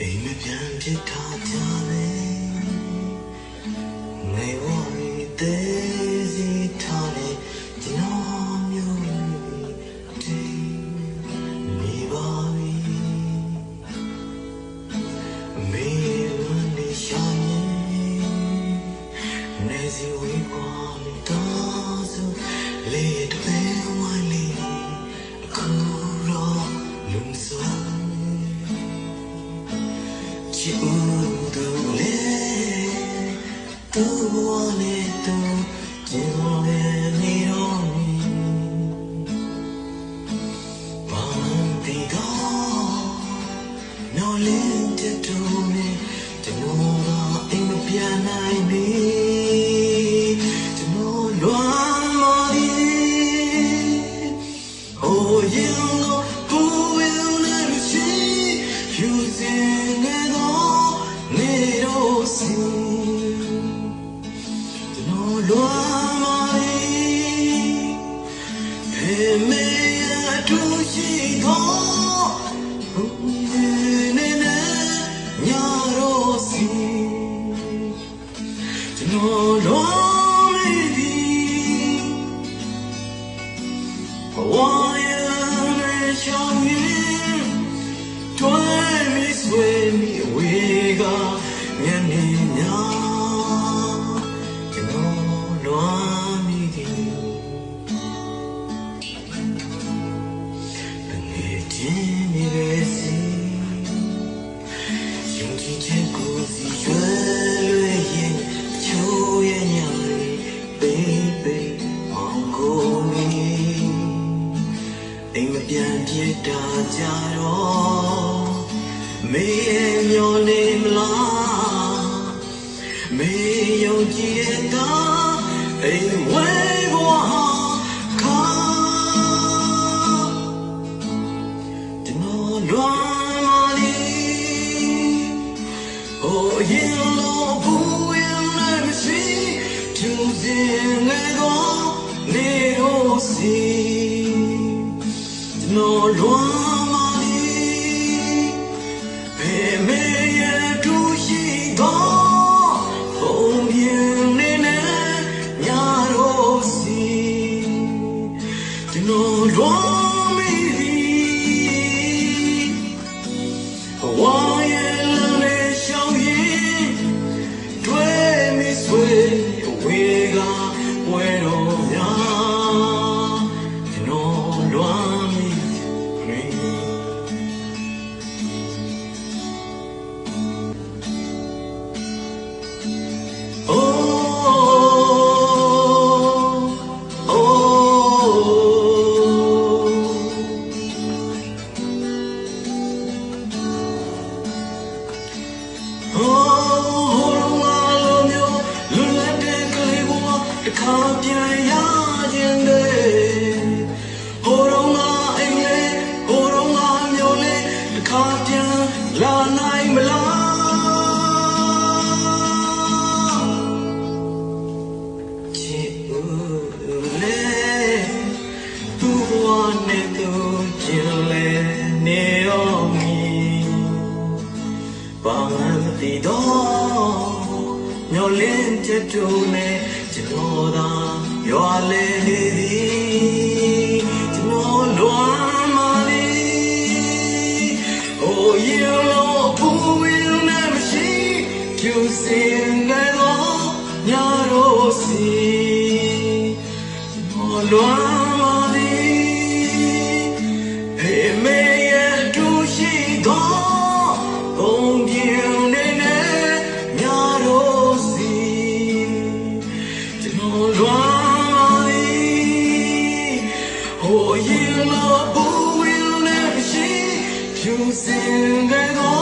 အိမ်မပြန်ဖြစ်တာကြတယ်နေဝရီသေးစီထားနေကျွန်တော်မျိုးလေးတိနေပါပြီမေဝနေရှာနေနေစီဝေးကွာမိသားစုလေးတပင်ဝိုင်းလေးအခုတော့လုံစွာ ချစ်ဦးသူလေသူဘဝနဲ့သူကျင်လေ 想你，对你随你为个年年呀， ပြန်ဖြစ်တာကြတော့မေးမျောနေမလားမေးယုံကြည်တဲ့တာအိမ် Oh, you know who will never see to sing it all, little see. No loamari, တစ်ခါပြန်ရခြင်း တဲ့ဟိုးတော့ငါအိမ်လေးဟိုးတော့ငါမျိုးလေးတစ်ခါပြန်လာနိုင်မလားချစ်ဦးလေးသူ့ဘဝနဲ့သူကျင်လေနေတော့မီဘာမှမသိတော့မျောလင်းချက်တူနဲ့ကျွန်တော်သာရွာလေနေသည်ကျွန်တော်လွမ်းမလီ Oh you know who will never see you sing along ညာတော့စီကျွန်တော်လွမ်း You